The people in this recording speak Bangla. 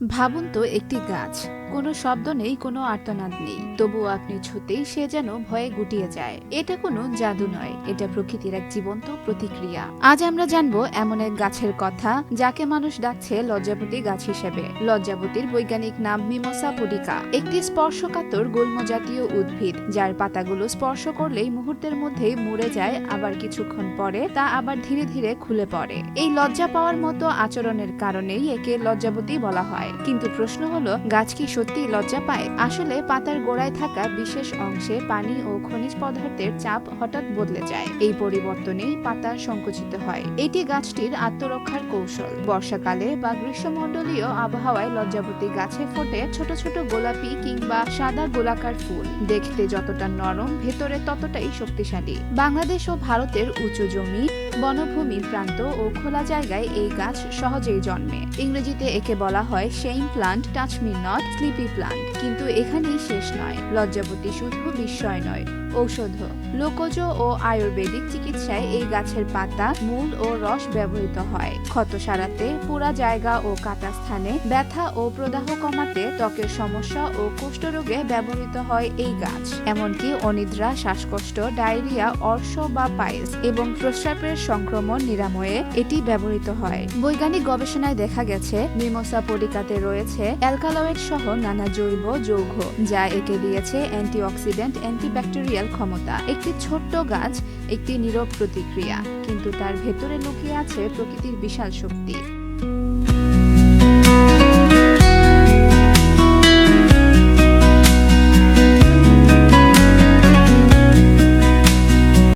ভাবুন তো একটি গাছ। কোনো শব্দ নেই, কোনো আর্তনাদ নেই। তবুও আপনি ছুতেই সে যেন ভয়ে গুটিয়ে যায়। এটা কোনো জাদু নয়। এটা প্রকৃতির এক জীবন্ত প্রতিক্রিয়া। আজ আমরা জানব এমন এক গাছের কথা, যাকে মানুষ ডাকছে লজ্জাবতী গাছ হিসেবে। লজ্জাবতীর বৈজ্ঞানিক নাম মিমোসা পুডিকা। একটি স্পর্শকাতর গুল্ম জাতীয় উদ্ভিদ, যার পাতাগুলো স্পর্শ করলেই মুহূর্তের মধ্যেই মরে যায়, আবার কিছুক্ষণ পরে তা আবার ধীরে ধীরে খুলে পড়ে। এই লজ্জা পাওয়ার মতো আচরণের কারণেই একে লজ্জাবতী বলা হয়। কিন্তু প্রশ্ন হলো, গাছ কি সত্যি লজ্জা পায়। আসলে পাতার গোড়ায় থাকা বিশেষ অংশে পানি ও খনিজ পদার্থের চাপ হঠাৎ বদলে যায়। এই পরিবর্তনেই পাতা সংকুচিত হয়। এটি গাছটির আত্মরক্ষার কৌশল। বর্ষাকালে বা গ্রীষ্মমণ্ডলীয় আবহাওয়ায় লজ্জাবতী গাছে ফোটে ছোট ছোট গোলাপি কিংবা সাদা গোলাকার ফুল। দেখতে যতটা নরম, ভেতরে ততটাই শক্তিশালী। বাংলাদেশ ও ভারতের উঁচু জমি, বনভূমি প্রান্ত ও খোলা জায়গায় এই গাছ সহজেই জন্মে। ইংরেজিতে একে বলা হয় same plant touch me not sleepy plant কিন্তু এখানেই শেষ নয়। লজ্জাবতী শুধু বিস্ময় নয়। ঔষধ, লোকজ ও আয়ুর্বেদিক চিকিৎসায় এই গাছের পাতা, মূল ও রস ব্যবহৃত হয়। ক্ষত সারাতে পুরা জায়গা ও কাটা স্থানে ব্যথা ও প্রদাহ কমাতে ত্বকের সমস্যা ও কুষ্ঠরোগে ব্যবহৃত হয় এই গাছ। এমনকি অনিদ্রা, শ্বাসকষ্ট, ডায়রিয়া, অর্শ বা পাইলস এবং প্রস্রাবের সংক্রমণ নিরাময়ে এটি ব্যবহৃত হয়। বৈজ্ঞানিক গবেষণায় দেখা গেছে, মিমোসা পরিকাতে রয়েছে অ্যালকালয়েড সহ নানা জৈব যৌগ, যা একে দিয়েছে অ্যান্টিঅক্সিডেন্ট অ্যান্টিব্যাকটেরিয়াল ক্ষমতা একটি ছোট্ট গাছ, একটি নীরব প্রতিক্রিয়া, কিন্তু তার ভেতরে লুকিয়ে আছে প্রকৃতির বিশাল শক্তি।